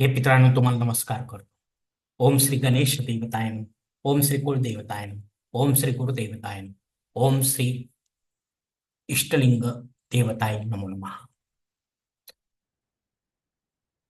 हे मित्रांनो तुम्हाला नमस्कार करतो. ओम श्री गणेश देवतायन ओम श्री कुलदेवतायन ओम श्री गुरुदेवतायन ओम श्री इष्टलिंग देवताय नमो नमः.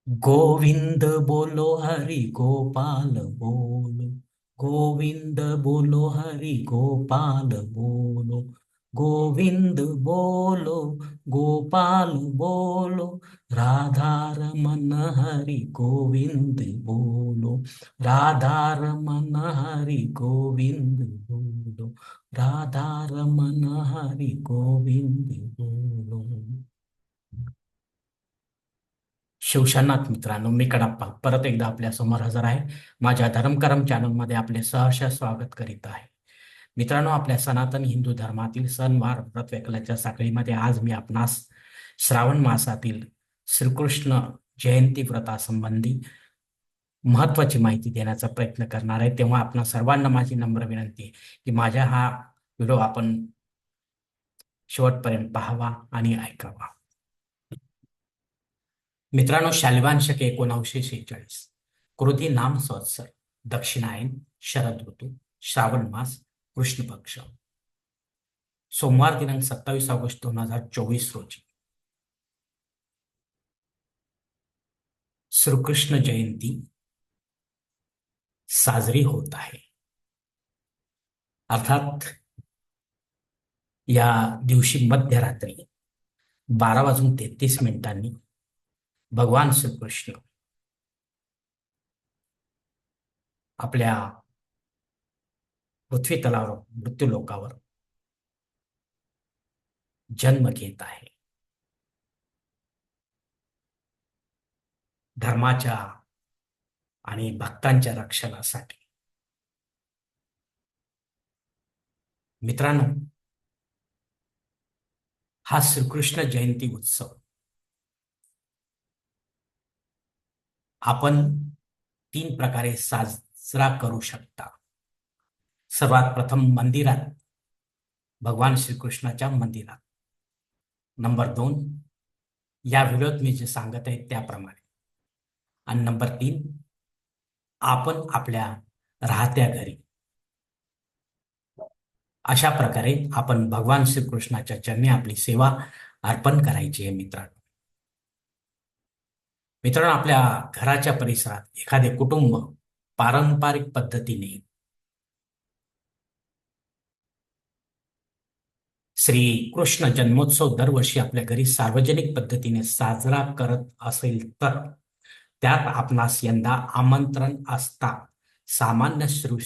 गोविंद बोलो हरि गोपाल बोलो. गोविंद बोलो हरि गोपाल बोलो. गोविंद बोलो गोपाल बोलो राधा रमन हरि गोविंद बोलो राधा रमन हरि गोविंद बोलो राधा रमन हरि गोविंद बोलो शिवशनाथ मित्रांनो मी कडप्पा. परत एकदा आपल्यासमोर हजर आहे. माझ्या धर्मकरम चॅनलमध्ये आपले सहर्ष स्वागत करीत आहे. मित्रांनो आपल्या सनातन हिंदू धर्मातील सणवार व्रत वैकल्याच्या साखळीमध्ये आज मी आपणास श्रावण मासातील श्रीकृष्ण जयंती व्रतासंबंधी महत्वाची माहिती देण्याचा प्रयत्न करणार आहे. तेव्हा आपणा सर्वांना माझी नम्र विनंती आहे की माझ्या हा व्हिडिओ आपण शेवटपर्यंत पाहावा आणि ऐकावा. मित्रांनो शालिवान शके एकोणावीसशे शेहेचाळीस. कृती नाम संवत्सर दक्षिणायन शरद ऋतू श्रावण मास कृष्ण पक्ष सोमवार दिनांक सत्तावीस ऑगस्ट दोन हजार चोवीस रोजी. श्रीकृष्ण जयंती साजरी होत आहे. अर्थात या दिवशी मध्यरात्री बारा वाजून तेहतीस मिनिटांनी भगवान श्रीकृष्ण आपल्या पृथ्वी तलावर मृत्यूलोकावर जन्म घेत आहे. धर्माच्या आणि भक्तांच्या रक्षणासाठी. मित्रांनो हा श्रीकृष्ण जयंती उत्सव आपण तीन प्रकारे साजरा करू शकता. सर्वात प्रथम मंदिरात भगवान श्रीकृष्णाच्या मंदिरात. नंबर दोन या व्हिडिओत मी जे सांगत आहे त्याप्रमाणे. आणि नंबर तीन आपण आपल्या राहत्या घरी. अशा प्रकारे आपण भगवान श्रीकृष्णाच्या चरणी आपली सेवा अर्पण करायची आहे मित्रांनो. मित्रांनो आपल्या घराच्या परिसरात एखादे कुटुंब पारंपरिक पद्धतीने श्री कृष्ण जन्मोत्सव दरवर्षी आपल्या घरी सार्वजनिक पद्धतीने साजरा करत असेल तर त्यात आपणास यंदा आमंत्रण असता. सामान्य श्री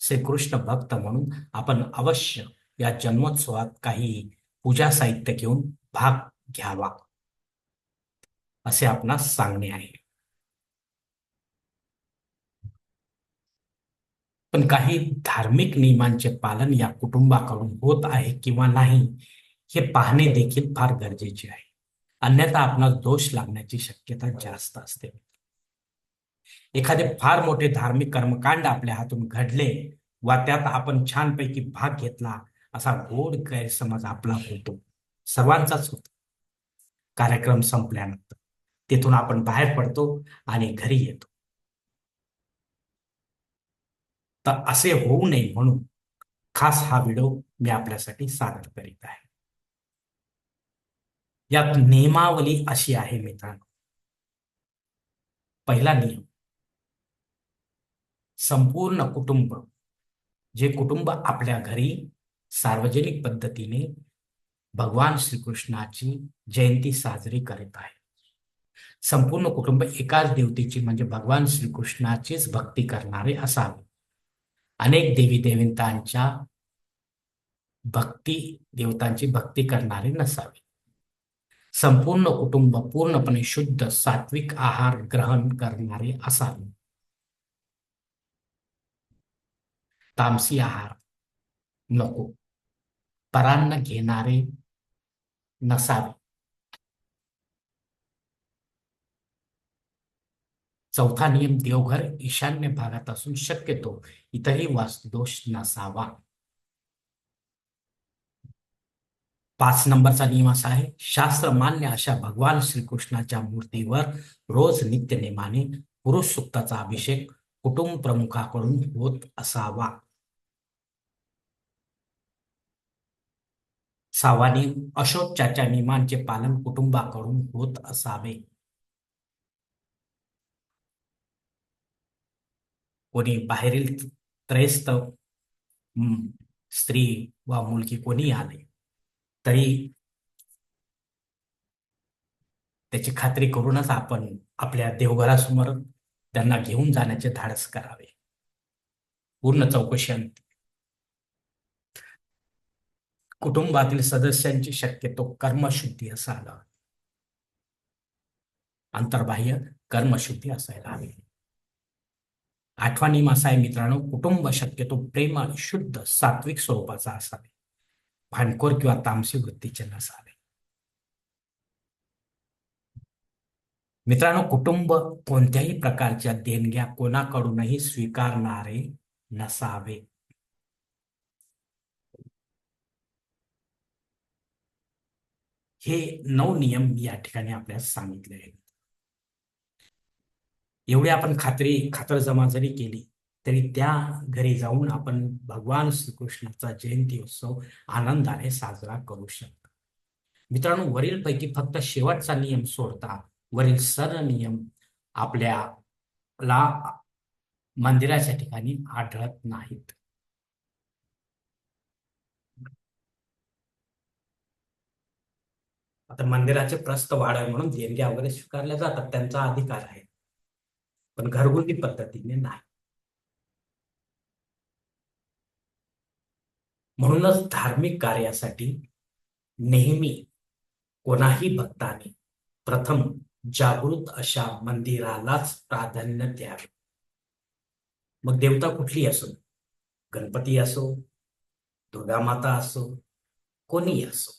श्रीकृष्ण भक्त म्हणून आपण अवश्य या जन्मोत्सवात काही पूजा साहित्य घेऊन भाग घ्यावा. असे आपणास सांगणे आहे. पण काही धार्मिक नियमांचे पालन या कुटुंबाकडून होत आहे किंवा नाही हे पाहणे देखील फार गरजेचे आहे. अन्यथा आपणास दोष लागण्याची शक्यता जास्त असते. एखादे फार मोठे धार्मिक कर्मकांड आपल्या हातून घडले वा त्यात आपण छानपैकी भाग घेतला असा गोड गैरसमज आपला होतो. सर्वांचाच होतो. कार्यक्रम संपल्यानंतर तिथून आपण बाहेर पडतो आणि घरी येतो. तर असे होऊ नये म्हणून खास हा व्हिडिओ मी आपल्यासाठी सादर करीत आहे. यात नियमावली अशी आहे मित्रांनो. पहिला नियम. संपूर्ण कुटुंब जे कुटुंब आपल्या घरी सार्वजनिक पद्धतीने भगवान श्रीकृष्णाची जयंती साजरी करीत आहे. संपूर्ण कुटुंब एकाच देवतेची म्हणजे भगवान श्रीकृष्णाचीच भक्ती करणारे असावे. अनेक देवी देवतांच्या भक्ती देवतांची भक्ती करणारे नसावे. संपूर्ण कुटुंब पूर्णपणे शुद्ध सात्विक आहार ग्रहण करणारे असावे. तामसी आहार नको. परान्न घेणारे नसावे. चौथा नियम देवघर ईशान्य भागात असून शक्यतो इतरही वास्तुदोष नसावा. पाच नंबरचा नियम असा आहे शास्त्र मान्य अशा भगवान श्रीकृष्णाच्या मूर्तीवर रोज नित्य नेमाने पुरुष सुक्ताचा अभिषेक कुटुंब प्रमुखाकडून होत असावा. सहावा नियम नियमांचे पालन कुटुंबाकडून होत असावे. कोणी बाहेरील त्रयस्थ स्त्री वा मुलगी कोणी आले तरी त्याची खात्री करूनच आपण आपल्या देवघरासमोर त्यांना घेऊन जाण्याचे धाडस करावे. पूर्ण चौकशी कुटुंबातील सदस्यांची शक्यतो कर्मशुद्धी असायला अंतर्बाह्य कर्मशुद्धी असायला हवी. आठवणी नियम असा आहे मित्रांनो कुटुंब शक्यतो प्रेम आणि शुद्ध सात्विक स्वरूपाचा असावे. भांडखोर किंवा तामसी वृत्तीचे नसावे. मित्रांनो कुटुंब कोणत्याही प्रकारच्या देणग्या कोणाकडूनही स्वीकारणारे नसावे. हे नऊ नियम या ठिकाणी आपल्याला सांगितले आहेत. एवढी आपण खात्री खातरजमा जरी केली तरी त्या घरी जाऊन आपण भगवान श्रीकृष्णाचा जयंती उत्सव आनंदाने साजरा करू शकतो. मित्रांनो वरीलपैकी फक्त शेवटचा नियम सोडता वरील सर्व नियम आपल्याला मंदिराच्या ठिकाणी आढळत नाहीत. आता मंदिराचे प्रस्त वाढावे म्हणून देणग्या वगैरे स्वीकारल्या जातात त्यांचा अधिकार आहे. पण घरगुती पद्धतीने नाही. म्हणूनच धार्मिक कार्यासाठी नेहमी कोणाही भक्ताने प्रथम जागृत अशा मंदिरालाच प्राधान्य द्यावे. मग देवता कुठली असो गणपती असो दुर्गा माता असो कोणी असो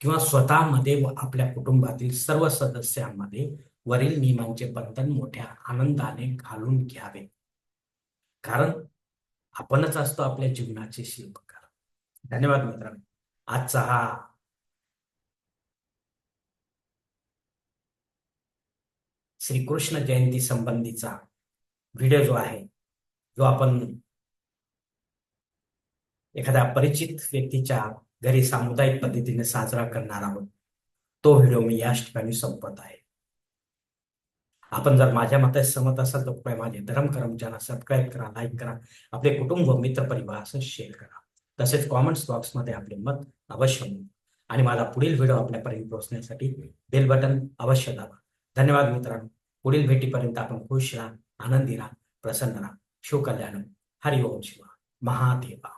किंवा स्वतःमध्ये व आपल्या कुटुंबातील सर्व सदस्यांमध्ये वरील नियमांचे बंधन मोठ्या आनंदाने घालून घ्यावे. कारण आपणच असतो आपल्या जीवनाचे शिल्पकार. धन्यवाद मित्रांनो. आजचा हा श्रीकृष्ण जयंती संबंधीचा व्हिडिओ जो आहे जो आपण एखाद्या परिचित व्यक्तीच्या घरी सामुदायिक पद्धतीने साजरा करणार आहोत तो व्हिडिओ मी याच ठिकाणी संपत आहे. आपण जर माझ्या मते सहमत असाल तर कृपया माझे धर्म कर्मचाऱ्यांना सबस्क्राईब करा लाईक करा आपले कुटुंब मित्र परिवार असं शेअर करा. तसेच कॉमेंट्स बॉक्समध्ये आपले मत अवश्य नोंदवा आणि माझा पुढील व्हिडिओ आपल्यापर्यंत पोहोचण्यासाठी बेल बटन अवश्य दाबा. धन्यवाद मित्रांनो. पुढील भेटीपर्यंत आपण खुश राहा आनंदी राहा प्रसन्न राहा. शिवकल्याण हरिओम शिवा महादेवा.